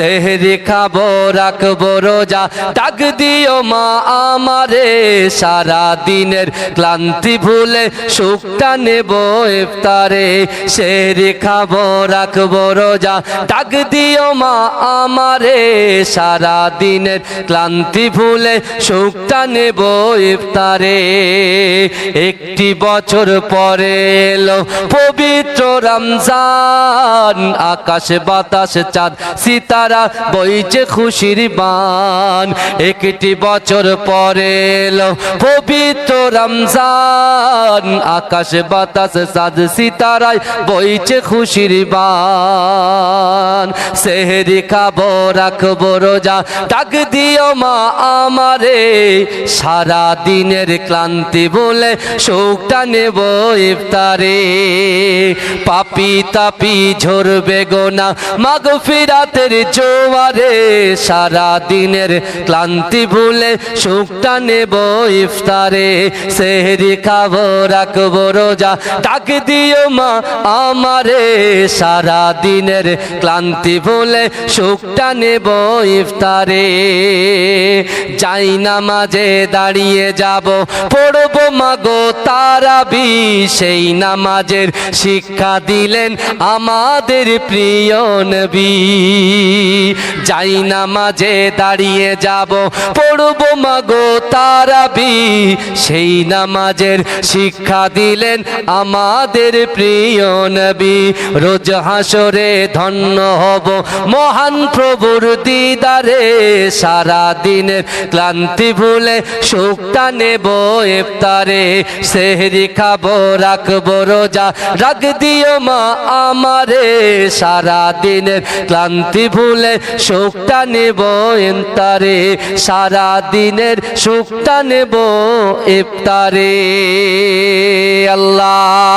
সেহরি খাব, রাখব রোজা। ডাক দিও মা আমারে সারা দিনের ক্লান্তি ভুলে সুখটা নেব ইফতারে। সেহরি খাব, রাখব রোজা। ডাক দিও মা আমারে সারা দিনের ক্লান্তি ভুলে সুখটা নেব ইফতারে। একটি বছর পরে এলো পবিত্র রমজান, আকাশ বাতাস চাঁদ, সিতারা বইছে খুশির বান। একটি বছর পরে পবিত্র রমজান। আকাশ বাতাস চাঁদ সিতারায় বইছে খুশির বান। সেহরি খাব, রাখব রোজা। ডাক দিও মা আমারে। সারা দিনের ক্লান্তি বলে শোকটা নেব ইফতারে। পাপি তাপি ঝরবে গোনা। মাগ ফিরাতের জোয়ারে সারা দিনের ক্লান্তি ভুলে সুখটা নেব ইফতারে। সেহরি খাব, রাখব রোজা। ডাক দিও মা আমারে সারা দিনের ক্লান্তি ভুলে সুখটা নেব ইফতারে। যাই না মাঝে দাঁড়িয়ে যাব, পড়ব মাগো তারাবি। সেই নামাজের শিক্ষা দিলেন আমাদের প্রিয় নবী। যাই না মাঝে দাঁড়িয়ে যাব, পড়ব মাগো তারাবি। সেই নামাজের শিক্ষা দিলেন আমাদের প্রিয় নবী। রোজ হাসরে ধন্য হব মহান প্রভুর দিদারে। সারা দিনের ক্লান্তি ভুলে সুখটা নেব ইফতারে। সেহরি খাব, রাখব রোজা রাখ দিও মা আমারে। সারা দিনের ক্লান্তি ভুলে সুখটা নেব এন্তারে সারা দিনের সুখটা নেব ইফতারে। আল্লাহ।